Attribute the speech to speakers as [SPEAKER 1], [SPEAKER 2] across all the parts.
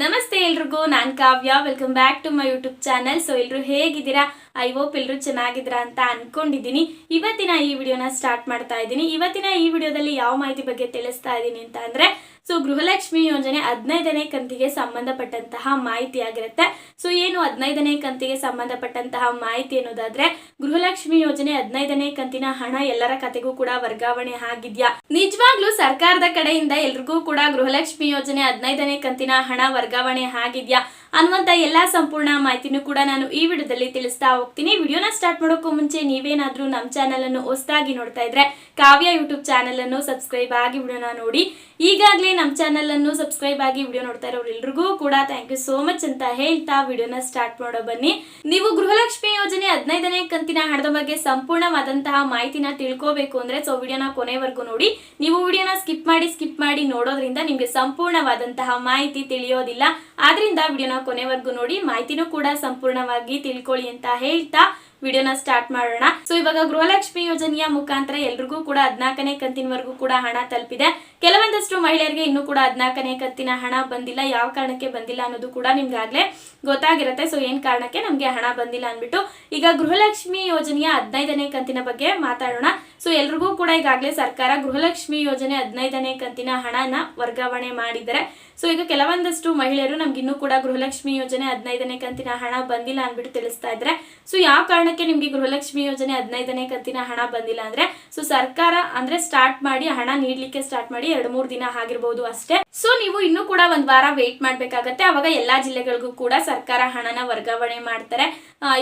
[SPEAKER 1] ನಮಸ್ತೆ ಎಲ್ರಿಗೂ, ನಾನು Kavya. Welcome back to my YouTube channel so ಎಲ್ಲರೂ ಹೇಗಿದ್ದೀರಾ? ಐ ಹೋಪ್ ಎಲ್ಲರೂ ಚೆನ್ನಾಗಿದ್ದೀರಾ ಅಂತ ಅನ್ಕೊಂಡಿದ್ದೀನಿ. ಇವತ್ತಿನ ಈ ವಿಡಿಯೋನ ಸ್ಟಾರ್ಟ್ ಮಾಡ್ತಾ ಇದ್ದೀನಿ. ಇವತ್ತಿನ ಈ ವಿಡಿಯೋದಲ್ಲಿ ಯಾವ ಮಾಹಿತಿ ಬಗ್ಗೆ ತಿಳಿಸ್ತಾ ಇದ್ದೀನಿ ಅಂತ ಅಂದ್ರೆ ಸೊ ಗೃಹಲಕ್ಷ್ಮಿ ಯೋಜನೆ ಹದಿನೈದನೇ ಕಂತಿಗೆ ಸಂಬಂಧಪಟ್ಟಂತಹ ಮಾಹಿತಿ ಆಗಿರುತ್ತೆ. ಸೊ ಏನು ಹದಿನೈದನೇ ಕಂತಿಗೆ ಸಂಬಂಧಪಟ್ಟಂತಹ ಮಾಹಿತಿ ಅನ್ನೋದಾದ್ರೆ, ಗೃಹಲಕ್ಷ್ಮಿ ಯೋಜನೆ ಹದಿನೈದನೇ ಕಂತಿನ ಹಣ ಎಲ್ಲರ ಕತೆಗೂ ಕೂಡ ವರ್ಗಾವಣೆ ಆಗಿದ್ಯಾ? ನಿಜವಾಗ್ಲೂ ಸರ್ಕಾರದ ಕಡೆಯಿಂದ ಎಲ್ರಿಗೂ ಕೂಡ ಗೃಹಲಕ್ಷ್ಮಿ ಯೋಜನೆ ಹದಿನೈದನೇ ಕಂತಿನ ಹಣ ವರ್ಗಾವಣೆ ಆಗಿದ್ಯಾ? ಅನ್ನುವಂತ ಎಲ್ಲಾ ಸಂಪೂರ್ಣ ಮಾಹಿತಿನೂ ಕೂಡ ನಾನು ಈ ವಿಡಿಯೋದಲ್ಲಿ ತಿಳಿಸ್ತಾ ಹೋಗ್ತೀನಿ. ವಿಡಿಯೋನ ಸ್ಟಾರ್ಟ್ ಮಾಡೋಕ್ಕೂ ಮುಂಚೆ ನೀವೇನಾದ್ರೂ ನಮ್ಮ ಚಾನೆಲ್ ಅನ್ನು ಹೊಸದಾಗಿ ನೋಡ್ತಾ ಇದ್ರೆ ಕಾವ್ಯ ಯೂಟ್ಯೂಬ್ ಚಾನೆಲ್ ಅನ್ನು ಸಬ್ಸ್ಕ್ರೈಬ್ ಆಗಿ ವಿಡಿಯೋನ ನೋಡಿ. ಈಗಾಗಲೇ ನಮ್ಮ ಚಾನೆಲ್ ಅನ್ನು ಸಬ್ಸ್ಕ್ರೈಬ್ ಆಗಿ ವಿಡಿಯೋ ನೋಡ್ತಾ ಇರೋರು ಎಲ್ರಿಗೂ ಕೂಡ ಥ್ಯಾಂಕ್ ಯು ಸೋ ಮಚ್ ಅಂತ ಹೇಳ್ತಾ ವಿಡಿಯೋನ ಸ್ಟಾರ್ಟ್ ಮಾಡೋ ಬನ್ನಿ. ನೀವು ಗೃಹಲಕ್ಷ್ಮಿ ಯೋಜನೆ ಹದಿನೈದನೇ ಕಂತಿನ ಹಣದ ಬಗ್ಗೆ ಸಂಪೂರ್ಣವಾದಂತಹ ಮಾಹಿತಿನ ತಿಳ್ಕೋಬೇಕು ಅಂದ್ರೆ ಸೊ ವಿಡಿಯೋನ ಕೊನೆವರೆಗೂ ನೋಡಿ. ನೀವು ವಿಡಿಯೋನ ಸ್ಕಿಪ್ ಮಾಡಿ ಸ್ಕಿಪ್ ಮಾಡಿ ನೋಡೋದ್ರಿಂದ ನಿಮಗೆ ಸಂಪೂರ್ಣವಾದಂತಹ ಮಾಹಿತಿ ತಿಳಿಯೋದಿಲ್ಲ. ಆದ್ರಿಂದ ವಿಡಿಯೋನ ಕೊನೆವರೆಗೂ ನೋಡಿ, ಮಾಹಿತಿನೂ ಕೂಡ ಸಂಪೂರ್ಣವಾಗಿ ತಿಳ್ಕೊಳ್ಳಿ ಅಂತ ಹೇಳ್ತಾ ವಿಡಿಯೋನ ಸ್ಟಾರ್ಟ್ ಮಾಡೋಣ. ಸೊ ಇವಾಗ ಗೃಹಲಕ್ಷ್ಮಿ ಯೋಜನೆಯ ಮುಖಾಂತರ ಎಲ್ರಿಗೂ ಕೂಡ ಹದಿನಾಲ್ಕನೇ ಕಂತಿನವರೆಗೂ ಕೂಡ ಹಣ ತಲುಪಿದೆ. ಕೆಲವೊಂದಷ್ಟು ಮಹಿಳೆಯರಿಗೆ ಇನ್ನೂ ಕೂಡ ಹದಿನಾಲ್ಕನೇ ಕಂತಿನ ಹಣ ಬಂದಿಲ್ಲ. ಯಾವ ಕಾರಣಕ್ಕೆ ಬಂದಿಲ್ಲ ಅನ್ನೋದು ಕೂಡ ನಿಮ್ಗಾಗ್ಲೇ ಗೊತ್ತಾಗಿರುತ್ತೆ. ಸೊ ಏನ್ ಕಾರಣಕ್ಕೆ ನಮ್ಗೆ ಹಣ ಬಂದಿಲ್ಲ ಅಂದ್ಬಿಟ್ಟು ಈಗ ಗೃಹಲಕ್ಷ್ಮಿ ಯೋಜನೆಯ ಹದಿನೈದನೇ ಕಂತಿನ ಬಗ್ಗೆ ಮಾತಾಡೋಣ. ಸೊ ಎಲ್ರಿಗೂ ಕೂಡ ಈಗಾಗಲೇ ಸರ್ಕಾರ ಗೃಹಲಕ್ಷ್ಮಿ ಯೋಜನೆ ಹದಿನೈದನೇ ಕಂತಿನ ಹಣನ ವರ್ಗಾವಣೆ ಮಾಡಿದ್ದಾರೆ. ಸೊ ಈಗ ಕೆಲವೊಂದಷ್ಟು ಮಹಿಳೆಯರು ನಮ್ಗೆ ಇನ್ನೂ ಕೂಡ ಗೃಹಲಕ್ಷ್ಮಿ ಯೋಜನೆ ಹದಿನೈದನೇ ಕಂತಿನ ಹಣ ಬಂದಿಲ್ಲ ಅಂದ್ಬಿಟ್ಟು ತಿಳಿಸ್ತಾ ಇದ್ರೆ ಸೊ ಯಾವ ಕಾರಣಕ್ಕೆ ನಿಮ್ಗೆ ಗೃಹಲಕ್ಷ್ಮಿ ಯೋಜನೆ ಹದಿನೈದನೇ ಕಂತಿನ ಹಣ ಬಂದಿಲ್ಲ ಅಂದ್ರೆ ಸೊ ಸರ್ಕಾರ ಅಂದ್ರೆ ಸ್ಟಾರ್ಟ್ ಮಾಡಿ ಹಣ ನೀಡ್ಲಿಕ್ಕೆ ಸ್ಟಾರ್ಟ್ ಮಾಡಿ ಎರಡು ಮೂರು ದಿನ ಆಗಿರ್ಬೋದು ಅಷ್ಟೇ. ಸೊ ನೀವು ಇನ್ನೂ ಕೂಡ ಒಂದ್ ವಾರ ವೇಟ್ ಮಾಡ್ಬೇಕಾಗತ್ತೆ. ಅವಾಗ ಎಲ್ಲಾ ಜಿಲ್ಲೆಗಳಿಗೂ ಕೂಡ ಸರ್ಕಾರ ಹಣನ ವರ್ಗಾವಣೆ ಮಾಡ್ತಾರೆ.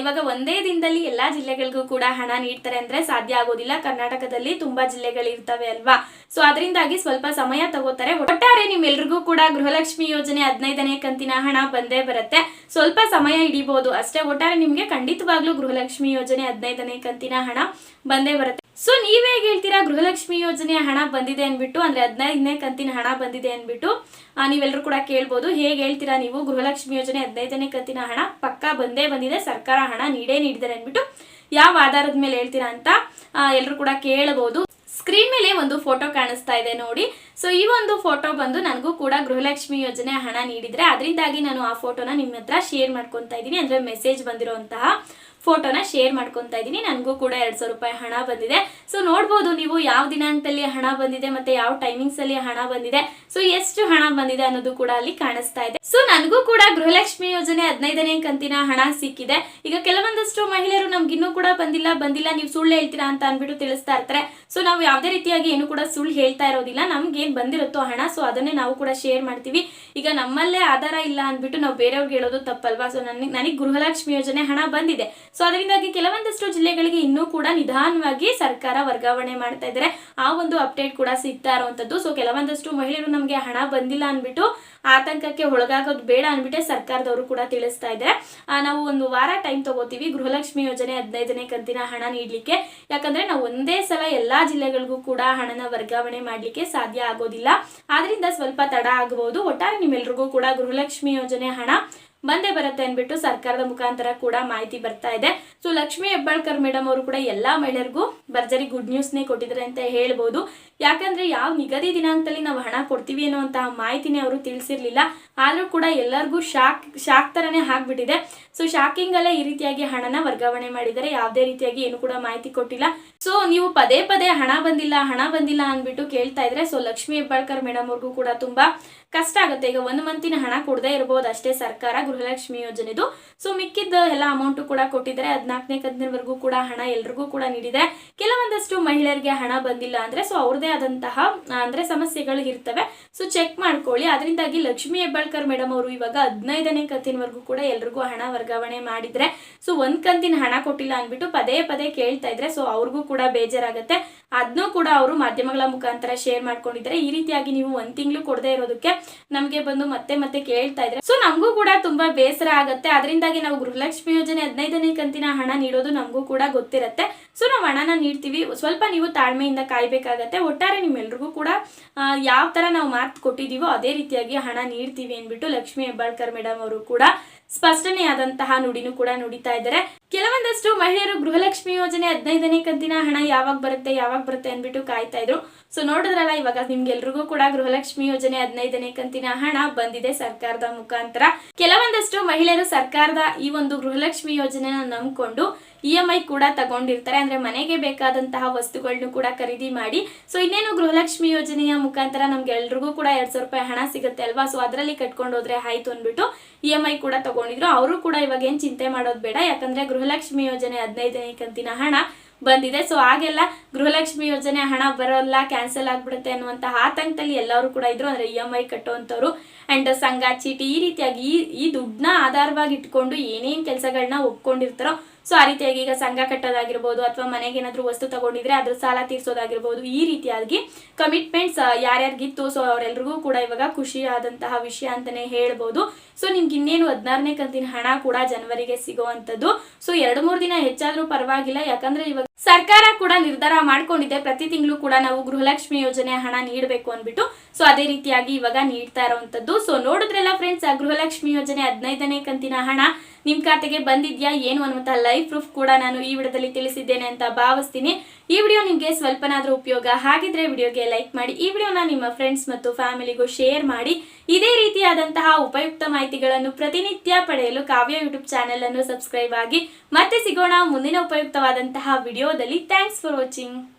[SPEAKER 1] ಇವಾಗ ಒಂದೇ ದಿನದಲ್ಲಿ ಎಲ್ಲಾ ಜಿಲ್ಲೆಗಳಿಗೂ ಕೂಡ ಹಣ ನೀಡ್ತಾರೆ ಅಂದ್ರೆ ಸಾಧ್ಯ ಆಗೋದಿಲ್ಲ. ಕರ್ನಾಟಕದಲ್ಲಿ ತುಂಬಾ ಜಿಲ್ಲೆಗಳು ಇರ್ತವೆ ಅಲ್ವಾ? ಸೊ ಅದರಿಂದಾಗಿ ಸ್ವಲ್ಪ ಸಮಯ ತಗೋತಾರೆ. ಒಟ್ಟಾರೆ ನಿಮ್ಮೆಲ್ರಿಗೂ ಕೂಡ ಗೃಹಲಕ್ಷ್ಮಿ ಯೋಜನೆ ಹದಿನೈದನೇ ಕಂತಿನ ಹಣ ಬಂದೇ ಬರುತ್ತೆ. ಸ್ವಲ್ಪ ಸಮಯ ಹಿಡಿಬಹುದು ಅಷ್ಟೇ. ಒಟ್ಟಾರೆ ನಿಮ್ಗೆ ಖಂಡಿತವಾಗ್ಲೂ ಗೃಹಲಕ್ಷ್ಮಿ ಯೋಜನೆ ಹದಿನೈದನೇ ಕಂತಿನ ಹಣ ಬಂದೇ ಬರುತ್ತೆ. ಸೊ ನೀವೇ ಹೇಳ್ತೀರಾ ಗೃಹಲಕ್ಷ್ಮಿ ಯೋಜನೆಯ ಹಣ ಬಂದಿದೆ ಅನ್ಬಿಟ್ಟು ಅಂದ್ರೆ ಹದಿನೈದನೇ ಕಂತಿನ ಹಣ ಬಂದಿದೆ ಅನ್ಬಿಟ್ಟು ಆ, ನೀವೆಲ್ಲರೂ ಕೂಡ ಕೇಳ್ಬೋದು. ಹೇಗೆ ಹೇಳ್ತೀರಾ ನೀವು ಗೃಹಲಕ್ಷ್ಮಿ ಯೋಜನೆ ಹದಿನೈದನೇ ಕಂತಿನ ಹಣ ಪಕ್ಕಾ ಬಂದೇ ಬಂದಿದೆ ಸರ್ಕಾರ ಹಣ ನೀಡೇ ನೀಡಿದ್ದಾರೆ ಅನ್ಬಿಟ್ಟು ಯಾವ ಆಧಾರದ ಮೇಲೆ ಹೇಳ್ತೀರಾ ಅಂತ ಎಲ್ಲರೂ ಕೂಡ ಕೇಳಬಹುದು ಸ್ಕ್ರೀನ್ ಮೇಲೆ ಒಂದು ಫೋಟೋ ಕಾಣಿಸ್ತಾ ಇದೆ ನೋಡಿ. ಸೊ ಈ ಒಂದು ಫೋಟೋ ಬಂದು ನನಗೂ ಕೂಡ ಗೃಹಲಕ್ಷ್ಮಿ ಯೋಜನೆ ಹಣ ನೀಡಿದ್ರೆ ಅದರಿಂದಾಗಿ ನಾನು ಆ ಫೋಟೋನ ನಿಮ್ಮ ಹತ್ರ ಶೇರ್ ಮಾಡ್ಕೊತಾ ಇದ್ದೀನಿ. ಅಂದ್ರೆ ಮೆಸೇಜ್ ಬಂದಿರುವಂತಹ ಫೋಟೋನ ಶೇರ್ ಮಾಡ್ಕೊತಾ ಇದ್ದೀನಿ. ನನಗೂ ಕೂಡ ಎರಡ್ ಸಾವಿರ ರೂಪಾಯಿ ಹಣ ಬಂದಿದೆ. ಸೊ ನೋಡ್ಬೋದು ನೀವು ಯಾವ ದಿನಾಂಕದಲ್ಲಿ ಹಣ ಬಂದಿದೆ ಮತ್ತೆ ಯಾವ ಟೈಮಿಂಗ್ಸ್ ಅಲ್ಲಿ ಹಣ ಬಂದಿದೆ. ಸೊ ಎಷ್ಟು ಹಣ ಬಂದಿದೆ ಅನ್ನೋದು ಕೂಡ ಅಲ್ಲಿ ಕಾಣಿಸ್ತಾ ಇದೆ. ಸೊ ನನಗೂ ಕೂಡ ಗೃಹಲಕ್ಷ್ಮಿ ಯೋಜನೆ ಹದಿನೈದನೇ ಕಂತಿನ ಹಣ ಸಿಕ್ಕಿದೆ. ಈಗ ಕೆಲವೊಂದಷ್ಟು ಮಹಿಳೆಯರು ನಮ್ಗಿನ್ನೂ ಕೂಡ ಬಂದಿಲ್ಲ ಬಂದಿಲ್ಲ, ನೀವು ಸುಳ್ಳು ಹೇಳ್ತೀರಾ ಅಂತ ಅನ್ಬಿಟ್ಟು ತಿಳಿಸ್ತಾ ಇರ್ತಾರೆ. ಸೊ ನಾವು ಯಾವುದೇ ರೀತಿಯಾಗಿ ಏನು ಕೂಡ ಸುಳ್ಳು ಹೇಳ್ತಾ ಇರೋದಿಲ್ಲ. ನಮ್ಗೆ ಏನ್ ಬಂದಿರುತ್ತೋ ಹಣ ಸೊ ಅದನ್ನೇ ನಾವು ಕೂಡ ಶೇರ್ ಮಾಡ್ತೀವಿ. ಈಗ ನಮ್ಮಲ್ಲೇ ಆಧಾರ ಇಲ್ಲ ಅಂದ್ಬಿಟ್ಟು ನಾವು ಬೇರೆಯವ್ರಿಗೆ ಹೇಳೋದು ತಪ್ಪಲ್ವಾ? ಸೊ ನನಗೆ ನನಗೆ ಗೃಹಲಕ್ಷ್ಮಿ ಯೋಜನೆ ಹಣ ಬಂದಿದೆ. ಸೊ ಅದರಿಂದಾಗಿ ಕೆಲವೊಂದಷ್ಟು ಜಿಲ್ಲೆಗಳಿಗೆ ಇನ್ನೂ ಕೂಡ ನಿಧಾನವಾಗಿ ಸರ್ಕಾರ ವರ್ಗಾವಣೆ ಮಾಡ್ತಾ ಇದ್ದಾರೆ. ಆ ಒಂದು ಅಪ್ಡೇಟ್ ಕೂಡ ಸಿಗ್ತಾ ಇರುವಂತದ್ದು. ಸೊ ಕೆಲವೊಂದಷ್ಟು ಮಹಿಳೆಯರು ನಮಗೆ ಹಣ ಬಂದಿಲ್ಲ ಅಂದ್ಬಿಟ್ಟು ಆತಂಕಕ್ಕೆ ಒಳಗಾಗೋದು ಬೇಡ ಅಂದ್ಬಿಟ್ಟೆ ಸರ್ಕಾರದವರು ಕೂಡ ತಿಳಿಸ್ತಾ ಇದ್ದಾರೆ. ನಾವು ಒಂದು ವಾರ ಟೈಮ್ ತಗೋತೀವಿ. ಗೃಹಲಕ್ಷ್ಮಿ ಯೋಜನೆ ಹದಿನೈದನೇ ಕಂತಿನ ಹಣ ನೀಡಲಿಕ್ಕೆ. ಯಾಕಂದ್ರೆ ನಾವು ಒಂದೇ ಸಲ ಎಲ್ಲಾ ಜಿಲ್ಲೆಗಳಿಗೂ ಕೂಡ ಹಣನ ವರ್ಗಾವಣೆ ಮಾಡ್ಲಿಕ್ಕೆ ಸಾಧ್ಯ ಆಗೋದಿಲ್ಲ. ಆದ್ರಿಂದ ಸ್ವಲ್ಪ ತಡ ಆಗಬಹುದು ಒಟ್ಟಾರೆ ನಿಮ್ಮೆಲ್ರಿಗೂ ಕೂಡ ಗೃಹಲಕ್ಷ್ಮಿ ಯೋಜನೆ ಹಣ ಬಂದೇ ಬರುತ್ತೆ ಅಂದ್ಬಿಟ್ಟು ಸರ್ಕಾರದ ಮುಖಾಂತರ ಕೂಡ ಮಾಹಿತಿ ಬರ್ತಾ ಇದೆ. ಸೊ ಲಕ್ಷ್ಮಿ ಹೆಬ್ಬಾಳ್ಕರ್ ಮೇಡಮ್ ಅವರು ಕೂಡ ಎಲ್ಲಾ ಮಹಿಳೆಯರಿಗೂ ಭರ್ಜರಿ ಗುಡ್ ನ್ಯೂಸ್ನೇ ಕೊಟ್ಟಿದ್ದಾರೆ ಅಂತ ಹೇಳ್ಬೋದು. ಯಾಕಂದ್ರೆ ಯಾವ ನಿಗದಿ ದಿನಾಂಕದಲ್ಲಿ ನಾವು ಹಣ ಕೊಡ್ತೀವಿ ಅನ್ನುವಂತಹ ಮಾಹಿತಿನೇ ಅವರು ತಿಳಿಸಿರ್ಲಿಲ್ಲ. ಆದ್ರೂ ಕೂಡ ಎಲ್ಲರಿಗೂ ಶಾಕ್ ಶಾಕ್ ತರನೇ ಆಗ್ಬಿಟ್ಟಿದೆ. ಸೊ ಶಾಕಿಂಗ್ ಅಲ್ಲೇ ಈ ರೀತಿಯಾಗಿ ಹಣನ ವರ್ಗಾವಣೆ ಮಾಡಿದ್ದಾರೆ. ಯಾವುದೇ ರೀತಿಯಾಗಿ ಏನು ಕೂಡ ಮಾಹಿತಿ ಕೊಟ್ಟಿಲ್ಲ. ಸೊ ನೀವು ಪದೇ ಪದೇ ಹಣ ಬಂದಿಲ್ಲ ಹಣ ಬಂದಿಲ್ಲ ಅಂದ್ಬಿಟ್ಟು ಕೇಳ್ತಾ ಇದ್ರೆ ಸೊ ಲಕ್ಷ್ಮಿ ಹೆಬ್ಬಾಳ್ಕರ್ ಮೇಡಮ್ ಅವ್ರಿಗೂ ಕೂಡ ತುಂಬಾ ಕಷ್ಟ ಆಗುತ್ತೆ. ಈಗ ಒಂದು ಮಂತಿನ ಹಣ ಕೊಡದೇ ಇರಬಹುದು ಅಷ್ಟೇ ಸರ್ಕಾರ ಗೃಹಲಕ್ಷ್ಮಿ ಯೋಜನೆದು. ಸೊ ಮಿಕ್ಕಿದ್ದ ಎಲ್ಲ ಅಮೌಂಟ್ ಕೂಡ ಕೊಟ್ಟಿದ್ದಾರೆ. ಹದಿನಾಲ್ಕನೇ ಕಂತಿನವರೆಗೂ ಕೂಡ ಹಣ ಎಲ್ರಿಗೂ ಕೂಡ ನೀಡಿದೆ ಕೆಲವೊಂದಷ್ಟು ಮಹಿಳೆಯರಿಗೆ ಹಣ ಬಂದಿಲ್ಲ ಅಂದ್ರೆ ಸೊ ಅವ್ರದೇ ಆದಂತಹ, ಅಂದ್ರೆ ಸಮಸ್ಯೆಗಳು ಇರ್ತವೆ. ಸೊ ಚೆಕ್ ಮಾಡ್ಕೊಳ್ಳಿ. ಅದರಿಂದಾಗಿ ಲಕ್ಷ್ಮೀ ಹೆಬ್ಬಾಳ್ಕರ್ ಮೇಡಮ್ ಅವರು ಇವಾಗ ಹದಿನೈದನೇ ಕಂತಿನವರೆಗೂ ಕೂಡ ಎಲ್ರಿಗೂ ಹಣ ವರ್ಗಾವಣೆ ಮಾಡಿದ್ರೆ ಸೊ ಒಂದ್ ಕಂತಿನ ಹಣ ಕೊಟ್ಟಿಲ್ಲ ಅಂದ್ಬಿಟ್ಟು ಪದೇ ಪದೇ ಕೇಳ್ತಾ ಇದ್ರೆ ಸೊ ಅವ್ರಿಗೂ ಕೂಡ ಬೇಜಾರಾಗುತ್ತೆ. ಅದನ್ನೂ ಕೂಡ ಅವರು ಮಾಧ್ಯಮಗಳ ಮುಖಾಂತರ ಶೇರ್ ಮಾಡ್ಕೊಂಡಿದ್ದಾರೆ. ಈ ರೀತಿಯಾಗಿ ನೀವು ಒಂದ್ ತಿಂಗಳು ಕೊಡದೇ ಇರೋದಕ್ಕೆ ನಮಗೆ ಬಂದು ಮತ್ತೆ ಮತ್ತೆ ಕೇಳ್ತಾ ಇದ್ರೆ ಸೊ ನಮಗೂ ಕೂಡ ತುಂಬಾ ಬೇಸರ ಆಗುತ್ತೆ. ಅದರಿಂದಾಗಿ ನಾವು ಗೃಹಲಕ್ಷ್ಮಿ ಯೋಜನೆ ಹದಿನೈದನೇ ಕಂತಿನ ಹಣ ನೀಡೋದು ನಮಗೂ ಕೂಡ ಗೊತ್ತಿರುತ್ತೆ. ಸೊ ನಾವು ಹಣನ ನೀಡ್ತೀವಿ. ಸ್ವಲ್ಪ ನೀವು ತಾಳ್ಮೆಯಿಂದ ಕಾಯ್ಬೇಕಾಗತ್ತೆ. ಒಟ್ಟಾರೆ ನಿಮ್ಮೆಲ್ರಿಗೂ ಕೂಡ ಯಾವ ತರ ನಾವು ಮಾತು ಕೊಟ್ಟಿದೀವೋ ಅದೇ ರೀತಿಯಾಗಿ ಹಣ ನೀಡ್ತೀವಿ ಅಂದ್ಬಿಟ್ಟು ಲಕ್ಷ್ಮಿ ಹೆಬ್ಬಾಳ್ಕರ್ ಮೇಡಮ್ ಅವರು ಕೂಡ ಸ್ಪಷ್ಟನೆಯಾದಂತಹ ನುಡಿನೂ ಕೂಡ ನುಡಿತಾ ಇದ್ದಾರೆ. ಕೆಲವೊಂದಷ್ಟು ಮಹಿಳೆಯರು ಗೃಹಲಕ್ಷ್ಮಿ ಯೋಜನೆ ಹದಿನೈದನೇ ಕಂತಿನ ಹಣ ಯಾವಾಗ ಬರುತ್ತೆ ಯಾವಾಗ ಬರುತ್ತೆ ಅಂದ್ಬಿಟ್ಟು ಕಾಯ್ತಾ ಇದ್ರು. ಸೊ ನೋಡಿದ್ರಲ್ಲ, ಇವಾಗ ನಿಮ್ಗೆಲ್ರಿಗೂ ಕೂಡ ಗೃಹಲಕ್ಷ್ಮಿ ಯೋಜನೆ ಹದಿನೈದನೇ ಕಂತಿನ ಹಣ ಬಂದಿದೆ ಸರ್ಕಾರದ ಮುಖಾಂತರ. ಕೆಲವೊಂದಷ್ಟು ಮಹಿಳೆಯರು ಸರ್ಕಾರದ ಈ ಒಂದು ಗೃಹಲಕ್ಷ್ಮಿ ಯೋಜನೆನ ನಂಬಿಕೊಂಡು ಇ ಎಂ ಐ ಕೂಡ ತಗೊಂಡಿರ್ತಾರೆ. ಅಂದ್ರೆ ಮನೆಗೆ ಬೇಕಾದಂತಹ ವಸ್ತುಗಳನ್ನು ಕೂಡ ಖರೀದಿ ಮಾಡಿ. ಸೊ ಇನ್ನೇನು ಗೃಹಲಕ್ಷ್ಮಿ ಯೋಜನೆಯ ಮುಖಾಂತರ ನಮ್ಗೆ ಎಲ್ರಿಗೂ ಕೂಡ ಎರಡ್ ಸಾವಿರ ರೂಪಾಯಿ ಹಣ ಸಿಗುತ್ತೆ ಅಲ್ವಾ? ಸೊ ಅದರಲ್ಲಿ ಕಟ್ಕೊಂಡು ಹೋದ್ರೆ ಆಯ್ತು ಅಂದ್ಬಿಟ್ಟು ಇ ಎಂ ಐ ಕೂಡ ತಗೊಂಡಿದ್ರು. ಅವರು ಕೂಡ ಇವಾಗ ಏನ್ ಚಿಂತೆ ಮಾಡೋದು ಬೇಡ. ಯಾಕಂದ್ರೆ ಗೃಹಲಕ್ಷ್ಮಿ ಯೋಜನೆ ಹದಿನೈದನೇ ಕಂತಿನ ಹಣ ಬಂದಿದೆ. ಸೊ ಹಾಗೆಲ್ಲ ಗೃಹಲಕ್ಷ್ಮಿ ಯೋಜನೆ ಹಣ ಬರೋಲ್ಲ ಕ್ಯಾನ್ಸಲ್ ಆಗ್ಬಿಡುತ್ತೆ ಅನ್ನುವಂತಹ ಆತಂಕದಲ್ಲಿ ಎಲ್ಲರೂ ಕೂಡ ಇದ್ರು. ಅಂದ್ರೆ ಇ ಎಂ ಐ ಕಟ್ಟುವಂಥವ್ರು ಅಂಡ್ ಸಂಘ, ಚೀಟಿ ಈ ರೀತಿಯಾಗಿ ಈ ಈ ದುಡ್ಡನ್ನ ಆಧಾರವಾಗಿ ಇಟ್ಕೊಂಡು ಏನೇನ್ ಕೆಲಸಗಳನ್ನ ಒಪ್ಕೊಂಡಿರ್ತಾರೋ ಸೊ ಆ ರೀತಿಯಾಗಿ ಈಗ ಸಂಘ ಕಟ್ಟೋದಾಗಿರ್ಬೋದು ಅಥವಾ ಮನೆಗೆ ಏನಾದ್ರು ವಸ್ತು ತಗೊಂಡಿದ್ರೆ ಅದ್ರ ಸಾಲ ತೀರ್ಸೋದಾಗಿರ್ಬೋದು ಈ ರೀತಿಯಾಗಿ ಕಮಿಟ್ಮೆಂಟ್ಸ್ ಯಾರ್ಯಾರಿಗಿತ್ತು? ಸೊ ಅವರೆಲ್ರಿಗೂ ಕೂಡ ಇವಾಗ ಖುಷಿಯಾದಂತಹ ವಿಷಯ ಅಂತಾನೆ ಹೇಳ್ಬೋದು. ಸೊ ನಿಮ್ಗೆ ಇನ್ನೇನು ಹದಿನಾರನೇ ಕಂತಿನ ಹಣ ಕೂಡ ಜನವರಿಗೆ ಸಿಗುವಂತದ್ದು ಸೊ ಎರಡು ಮೂರು ದಿನ ಹೆಚ್ಚಾದ್ರೂ ಪರವಾಗಿಲ್ಲ. ಯಾಕಂದ್ರೆ ಇವಾಗ ಸರ್ಕಾರ ಕೂಡ ನಿರ್ಧಾರ ಮಾಡ್ಕೊಂಡಿದೆ. ಪ್ರತಿ ತಿಂಗಳು ಕೂಡ ನಾವು ಗೃಹಲಕ್ಷ್ಮಿ ಯೋಜನೆ ಹಣ ನೀಡಬೇಕು ಅಂದ್ಬಿಟ್ಟು. ಸೊ ಅದೇ ರೀತಿಯಾಗಿ ಇವಾಗ ನೀಡ್ತಾ ಇರುವಂತದ್ದು ಸೊ ನೋಡಿದ್ರಲ್ಲ ಫ್ರೆಂಡ್ಸ್ ಗೃಹಲಕ್ಷ್ಮಿ ಯೋಜನೆ ಹದಿನೈದನೇ ಕಂತಿನ ಹಣ ನಿಮ್ ಖಾತೆಗೆ ಬಂದಿದ್ಯಾ, ಏನು ಅನ್ನುವಂತ ಲೈವ್ ಪ್ರೂಫ್ ಕೂಡ ನಾನು ಈ ವಿಡಿಯೋದಲ್ಲಿ ತಿಳಿಸಿದ್ದೇನೆ ಅಂತ ಭಾವಿಸ್ತೀನಿ. ಈ ವಿಡಿಯೋ ನಿಮಗೆ ಸ್ವಲ್ಪನಾದರೂ ಉಪಯೋಗ ಹಾಗಿದ್ರೆ ವಿಡಿಯೋಗೆ ಲೈಕ್ ಮಾಡಿ, ಈ ವಿಡಿಯೋನ ನಿಮ್ಮ ಫ್ರೆಂಡ್ಸ್ ಮತ್ತು ಫ್ಯಾಮಿಲಿಗೂ ಶೇರ್ ಮಾಡಿ. ಇದೇ ರೀತಿಯಾದಂತಹ ಉಪಯುಕ್ತ ಮಾಹಿತಿಗಳನ್ನು ಪ್ರತಿನಿತ್ಯ ಪಡೆಯಲು ಕಾವ್ಯ ಯೂಟ್ಯೂಬ್ ಚಾನೆಲ್ ಅನ್ನು ಸಬ್ಸ್ಕ್ರೈಬ್ ಆಗಿ. ಮತ್ತೆ ಸಿಗೋಣ ಮುಂದಿನ ಉಪಯುಕ್ತವಾದಂತಹ ವಿಡಿಯೋದಲ್ಲಿ. Thanks for watching